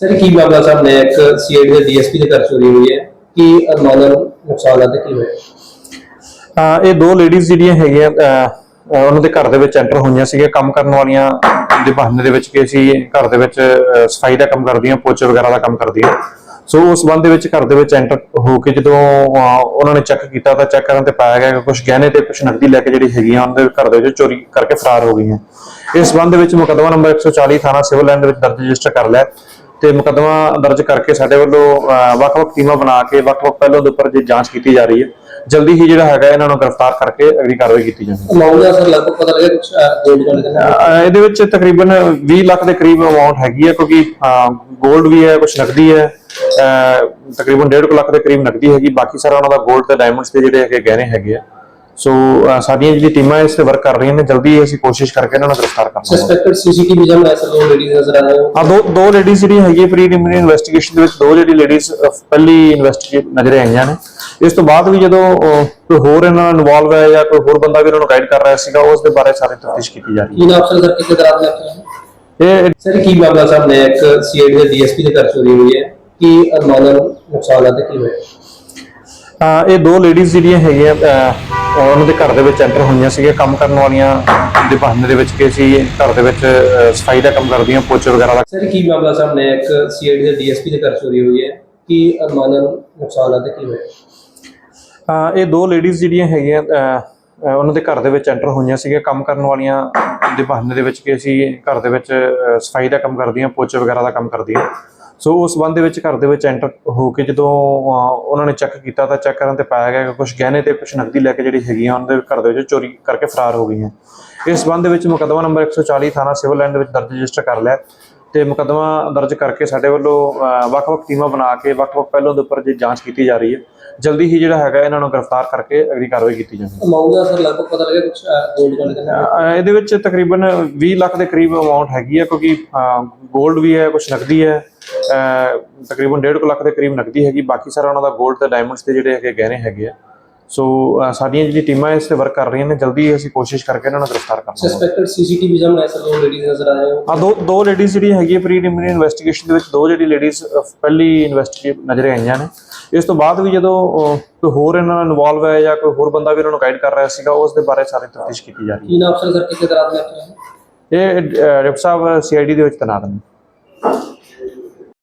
Sir, ਕੀ ਮਾਮਲਾ ਸਾਹਮਣੇ ਆਇਆ? ਇੱਕ ਸੀਆਈਡੀ ਦੇ ਡੀਐਸਪੀ ਦੇ ਘਰ ਚੋਰੀ ਹੋਈ ਹੈ। ਕੀ ਅਨੁਮਾਨਨ ਨੁਕਸਾਨ ਤੇ ਕੀ ਹੋਇਆ? ਇਹ ਦੋ ਲੇਡੀਜ਼ ਜਿਹੜੀਆਂ ਹੈਗੀਆਂ ਉਹਨਾਂ ਦੇ ਘਰ ਦੇ ਵਿੱਚ ਐਂਟਰ ਹੋਈਆਂ ਸੀਗੀਆਂ। ਕੰਮ ਕਰਨ ਵਾਲੀਆਂ ਦੇ ਬਹਾਨੇ ਦੇ ਵਿੱਚ ਕਿ ਅਸੀਂ ਘਰ ਦੇ ਵਿੱਚ ਸਫ਼ਾਈ ਦਾ ਕੰਮ ਕਰਦੀਆਂ, ਪੋਚੇ ਵਗੈਰਾ ਦਾ ਕੰਮ ਕਰਦੀਆਂ। ਸੋ ਉਸ ਸੰਬੰਧ ਦੇ ਵਿੱਚ ਘਰ ਦੇ ਵਿੱਚ ਐਂਟਰ ਹੋ ਕੇ ਜਦੋਂ ਉਹਨਾਂ ਨੇ ਚੈੱਕ ਕੀਤਾ ਤਾਂ ਚੈੱਕ ਕਰਨ ਤੇ ਪਾਇਆ ਗਿਆ ਕਿ ਕੁਝ ਗਹਿਣੇ ਤੇ ਕੁਝ ਨਕਦੀ ਲੈ ਕੇ ਜਿਹੜੀ ਹੈਗੀਆਂ, ਉਹਨਾਂ ਦੇ ਘਰ ਦੇ ਵਿੱਚ ਚੋਰੀ ਕਰਕੇ ਫਰਾਰ ਹੋ ਗਈਆਂ। ਇਸ ਸੰਬੰਧ ਦੇ ਵਿੱਚ ਮੁਕੱਦਮਾ ਨੰਬਰ 140 ਥਾਣਾ ਸਿਵਲ ਲਾਈਨ ਦੇ ਵਿੱਚ ਦਰਜ ਰਜਿਸਟਰ ਕਰ ਲਿਆ। ਤੇ ਮੁਕੱਦਮਾ ਦਰਜ ਕਰਕੇ ਸਾਡੇ ਵੱਲੋਂ ਵੱਖ-ਵੱਖ ਟੀਮਾਂ ਬਣਾ ਕੇ ਵੱਖ-ਵੱਖ ਪਹਿਲੋਂ ਦੇ ਉੱਪਰ ਜੇ ਜਾਂਚ ਕੀਤੀ ਜਾ ਰਹੀ ਹੈ ਜਲਦੀ ਹੀ ਜਿਹੜਾ ਹੈਗਾ ਇਹਨਾਂ ਨੂੰ ਗ੍ਰਿਫਤਾਰ ਕਰਕੇ ਅਗਲੀ ਕਾਰਵਾਈ ਕੀਤੀ ਜਾਵੇਗੀ ਮਾਮਲਾ ਸਰ ਲਗਭਗ ਪਤਾ ਲੱਗਿਆ ਕੁਝ ਗੋਲਡ ਗੋਲਡ ਇਹਦੇ ਵਿੱਚ ਤਕਰੀਬਨ 20 ਲੱਖ ਦੇ ਕਰੀਬ ਅਮਾਉਂਟ ਹੈਗੀ ਹੈ ਕਿਉਂਕਿ 골ਡ ਵੀ ਹੈ ਕੁਝ ਨਕਦੀ ਹੈ ਤਕਰੀਬਨ 1.5 ਲੱਖ ਦੇ ਕਰੀਬ ਨਕਦੀ ਹੈਗੀ ਬਾਕੀ ਸਾਰਾ ਉਹਨਾਂ ਦਾ 골ਡ ਤੇ ਡਾਇਮੰਡਸ ਦੇ ਜਿਹੜੇ ਹੈਗੇ ਗਹਿਣੇ ਹੈਗੇ ਆ। ਸੋ ਸਾਡੀਆਂ ਜਿਹੜੀ ਟੀਮਾਂ ਇਸ ਤੇ ਵਰਕ ਕਰ ਰਹੀਆਂ ਨੇ ਜਲਦੀ ਹੀ ਅਸੀਂ ਕੋਸ਼ਿਸ਼ ਕਰਕੇ ਇਹਨਾਂ ਨੂੰ ਗ੍ਰਿਫਤਾਰ ਕਰਾਂਗੇ ਸਸਪੈਕਟਡ ਸੀਸੀਟੀਵੀ ਜਮ ਹੈ ਸਰ ਦੋ ਲੇਡੀਜ਼ ਨਜ਼ਰ ਆ ਰਹੇ ਆ ਦੋ ਦੋ ਲੇਡੀਜ਼ ਜਿਹੜੀ ਹੈਗੀ ਪ੍ਰੀਲਿਮਿਨਰੀ ਇਨਵੈਸਟੀਗੇਸ਼ਨ ਦੇ ਵਿੱਚ ਦੋ ਜਿਹੜੀ ਲੇਡੀਜ਼ ਪਹਿਲੀ ਇਨਵੈਸਟੀਗੇਟ ਨਜ਼ਰ ਆਈਆਂ ਨੇ। ਇਸ ਤੋਂ ਬਾਅਦ ਵੀ ਜਦੋਂ ਕੋਈ ਹੋਰ ਇਹਨਾਂ ਨਾਲ ਇਨਵੋਲਵ ਹੈ ਜਾਂ ਕੋਈ ਹੋਰ ਬੰਦਾ ਵੀ ਇਹਨਾਂ ਨੂੰ ਗਾਈਡ ਕਰ ਰਿਹਾ ਸੀਗਾ ਉਸ ਦੇ ਬਾਰੇ ਸਾਰੀ ਤਫਤੀਸ਼ ਕੀਤੀ ਜਾ ਰਹੀ ਕੀ ਨਾਮ ਸਰ ਸਰ ਕਿੱਥੇ ਦਰਾਜ ਲੈ ਕੇ ਆਏ ਹੈ? ਇਹ ਸਰ ਕੀ ਮਾਮਲਾ ਸਾਹਮਣੇ ਆਇਆ? ਇੱਕ ਸੀਆਈਡੀ ਦੇ ਡੀਐਸਪੀ ਦੇ ਘਰ ਚੋਰੀ ਹੋਈ ਹੈ। ਕੀ ਅਨੁਮਾਨਨ ਨੁਕਸਾਨ ਹੈ ਤੇ ਕੀ ਹੋਇਆ? ਅਹ, ਇਹ ਦੋ ਲੇਡੀਜ਼ ਜਿਹੜੀਆਂ ਹੈਗੀਆਂ ਉਹਨਾਂ ਦੇ ਘਰ ਦੇ ਵਿੱਚ ਐਂਟਰ ਹੋਈਆਂ ਸੀਗੀਆਂ ਕੰਮ ਕਰਨ ਵਾਲੀਆਂ ਦੇ ਬਹਾਨੇ ਦੇ ਵਿੱਚ ਕਿ ਅਸੀਂ ਘਰ ਦੇ ਵਿੱਚ ਸਫ਼ਾਈ ਦਾ ਕੰਮ ਕਰਦੀਆਂ ਪੋਚੇ ਵਗੈਰਾ ਦਾ ਸਰ ਕੀ ਮਾਮਲਾ ਸਾਹਮਣੇ? ਇੱਕ ਸੀਆਈਡੀ ਦੇ ਡੀਐਸਪੀ ਦੇ ਘਰ ਚੋਰੀ ਹੋਈ ਹੈ। ਕੀ ਅਨੁਮਾਨਨ ਨੁਕਸਾਨ ਹੈ ਤੇ ਕੀ ਹੋਇਆ? ਇਹ ਦੋ ਲੇਡੀਜ਼ ਜਿਹੜੀਆਂ ਹੈਗੀਆਂ ਉਹਨਾਂ ਦੇ ਘਰ ਦੇ ਵਿੱਚ ਐਂਟਰ ਹੋਈਆਂ ਸੀਗੀਆਂ ਕੰਮ ਕਰਨ ਵਾਲੀਆਂ ਦੇ ਬਹਾਨੇ ਦੇ ਵਿੱਚ ਕਿ ਅਸੀਂ ਘਰ ਦੇ ਵਿੱਚ ਸਫ਼ਾਈ ਦਾ ਕੰਮ ਕਰਦੀਆਂ ਪੋਚੇ ਵਗੈਰਾ ਦਾ ਕੰਮ ਕਰਦੀਆਂ। ਸੋ ਉਸ ਸੰਬੰਧ ਦੇ ਵਿੱਚ ਘਰ ਦੇ ਵਿੱਚ ਐਂਟਰ ਹੋ ਕੇ ਜਦੋਂ ਉਹਨਾਂ ਨੇ ਚੈੱਕ ਕੀਤਾ ਤਾਂ ਚੈੱਕ ਕਰਨ ਤੇ ਪਾਇਆ ਗਿਆ ਕਿ ਕੁਝ ਗਹਿਣੇ ਤੇ ਕੁਝ ਨਕਦੀ ਲੈ ਕੇ ਜਿਹੜੀ ਹੈਗੀਆਂ ਉਹਨਾਂ ਦੇ ਘਰ ਦੇ ਵਿੱਚ ਚੋਰੀ ਕਰਕੇ ਫਰਾਰ ਹੋ ਗਈਆਂ। ਇਸ ਸੰਬੰਧ ਦੇ ਵਿੱਚ ਮੁਕੱਦਮਾ ਨੰਬਰ 140 ਥਾਣਾ ਸਿਵਲ ਲਾਈਨ ਦੇ ਵਿੱਚ ਦਰਜ ਰਜਿਸਟਰ ਕਰ ਲਿਆ ਤੇ ਮੁਕੱਦਮਾ ਦਰਜ ਕਰਕੇ ਸਾਡੇ ਵੱਲੋਂ ਵੱਖ-ਵੱਖ ਟੀਮਾਂ ਬਣਾ ਕੇ ਵੱਖ-ਵੱਖ ਪਹਿਲੋਂ ਦੇ ਉੱਪਰ ਜੇ ਜਾਂਚ ਕੀਤੀ ਜਾ ਰਹੀ ਹੈ ਜਲਦੀ ਹੀ ਜਿਹੜਾ ਹੈਗਾ ਇਹਨਾਂ ਨੂੰ ਗ੍ਰਿਫਤਾਰ ਕਰਕੇ ਅਗਲੀ ਕਾਰਵਾਈ ਕੀਤੀ ਜਾਵੇਗੀ ਮਾਮਲਾ ਸਰ ਲਗਭਗ ਪਤਾ ਲੱਗਿਆ ਕੁਝ ਗੋਲਡ ਗੋਲਡ ਅਹ, ਇਹਦੇ ਵਿੱਚ ਤਕਰੀਬਨ 20 ਲੱਖ ਦੇ ਕਰੀਬ ਅਮਾਉਂਟ ਹੈਗੀ ਹੈ ਕਿਉਂਕਿ 골ਡ ਵੀ ਹੈ ਕੁਝ ਨਕਦੀ ਹੈ। ਤਕਰੀਬਨ 1.5 ਲੱਖ ਦੇ ਕਰੀਬ ਨਕਦੀ ਹੈਗੀ। ਬਾਕੀ ਸਾਰਾ ਉਹਨਾਂ ਦਾ 골ਡ ਤੇ ਡਾਇਮੰਡਸ ਦੇ ਜਿਹੜੇ ਹੈਗੇ ਗਹਿਣੇ ਹੈਗੇ ਆ। ਸੋ ਸਾਡੀਆਂ ਜਿਹੜੀ ਟੀਮਾਂ ਇਸ ਤੇ ਵਰਕ ਕਰ ਰਹੀਆਂ ਨੇ ਜਲਦੀ ਹੀ ਅਸੀਂ ਕੋਸ਼ਿਸ਼ ਕਰਕੇ ਇਹਨਾਂ ਨੂੰ ਗ੍ਰਿਫਤਾਰ ਕਰਾਂਗੇ ਸਸਪੈਕਟਡ ਸੀਸੀਟੀਵੀ ਹੈ ਸਰ ਦੋ ਲੇਡੀਜ਼ ਨਜ਼ਰ ਆ। ਰਹੇ ਆ ਦੋ ਦੋ ਲੇਡੀਜ਼ ਜਿਹੜੀ ਹੈਗੀ ਪ੍ਰੀਲਿਮਿਨਰੀ ਇਨਵੈਸਟੀਗੇਸ਼ਨ ਦੇ ਵਿੱਚ ਦੋ ਜਿਹੜੀ ਲੇਡੀਜ਼ ਪਹਿਲੀ ਇਨਵੈਸਟੀਗੇਟ ਨਜ਼ਰ ਆਈਆਂ ਨੇ। ਇਸ ਤੋਂ ਬਾਅਦ ਵੀ ਜਦੋਂ ਕੋਈ ਹੋਰ ਇਹਨਾਂ ਨਾਲ ਇਨਵੋਲਵ ਹੈ ਜਾਂ ਕੋਈ ਹੋਰ ਬੰਦਾ ਵੀ ਇਹਨਾਂ ਨੂੰ ਗਾਈਡ ਕਰ ਰਿਹਾ ਸੀਗਾ ਉਸ ਦੇ ਬਾਰੇ ਸਾਰੀ ਤਫਤੀਸ਼ ਕੀਤੀ ਜਾ ਰਹੀ ਕੀ ਨਾਮ ਸਰ ਕਿੱਥੇ ਦਰਾਜ ਆਏ ਹੈ ਇਹ ਸਾਹਿਬ ਸੀਆਈਡੀ ਦੇ ਵਿੱਚ ਤੈਨਾਤ ਨੇ।